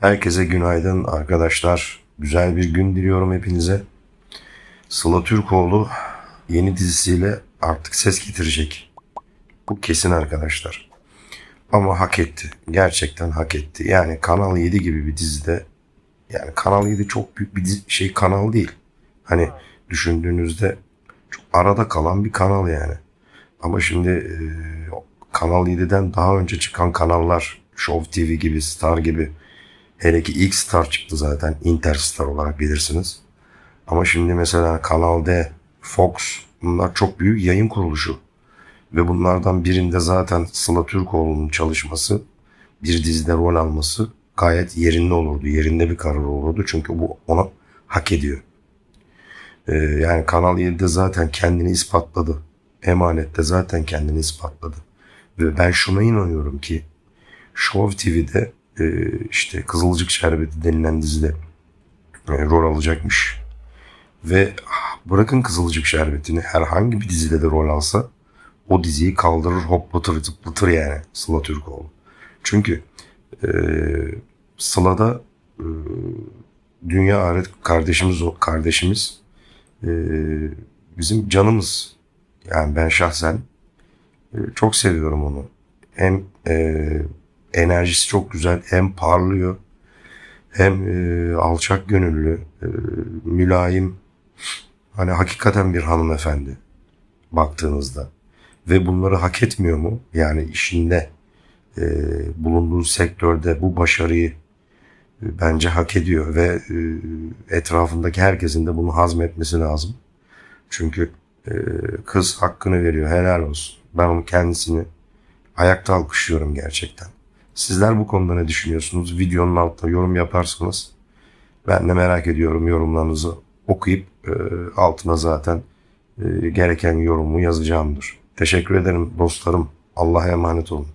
Herkese günaydın arkadaşlar. Güzel bir gün diliyorum hepinize. Sıla Türkoğlu yeni dizisiyle artık ses getirecek. Bu kesin arkadaşlar. Ama hak etti. Gerçekten hak etti. Yani Kanal 7 gibi bir dizide yani Kanal 7 çok büyük bir dizi- şey kanal değil. Hani düşündüğünüzde çok arada kalan bir kanal yani. Ama şimdi e, Kanal 7'den daha önce çıkan kanallar Show TV gibi, Star gibi hele ki ilk Star çıktı zaten Interstar olarak bilirsiniz. Ama şimdi mesela Kanal D, Fox bunlar çok büyük yayın kuruluşu. Ve bunlardan birinde zaten Sıla Türkoğlu'nun çalışması, bir dizide rol alması gayet yerinde olurdu. Yerinde bir karar olurdu. Çünkü bu ona hak ediyor. Ee, yani Kanal 7'de zaten kendini ispatladı. Emanet'te zaten kendini ispatladı. Ve ben şuna inanıyorum ki Show TV'de e, işte Kızılcık Şerbeti denilen dizide e, rol alacakmış. Ve bırakın Kızılcık Şerbeti'ni herhangi bir dizide de rol alsa o diziyi kaldırır hoplatır zıplatır yani Sıla Türkoğlu. Çünkü e, Sıla'da e, dünya aret kardeşimiz o kardeşimiz e, bizim canımız. Yani ben şahsen e, çok seviyorum onu. Hem e, enerjisi çok güzel hem parlıyor hem e, alçak gönüllü, e, mülayim. Hani hakikaten bir hanımefendi baktığınızda. Ve bunları hak etmiyor mu? Yani işinde, e, bulunduğu sektörde bu başarıyı e, bence hak ediyor ve e, etrafındaki herkesin de bunu hazmetmesi lazım. Çünkü e, kız hakkını veriyor. Helal olsun. Ben onun kendisini ayakta alkışlıyorum gerçekten. Sizler bu konuda ne düşünüyorsunuz? Videonun altına yorum yaparsanız ben de merak ediyorum yorumlarınızı okuyup e, altına zaten e, gereken yorumu yazacağımdır. Teşekkür ederim dostlarım. Allah'a emanet olun.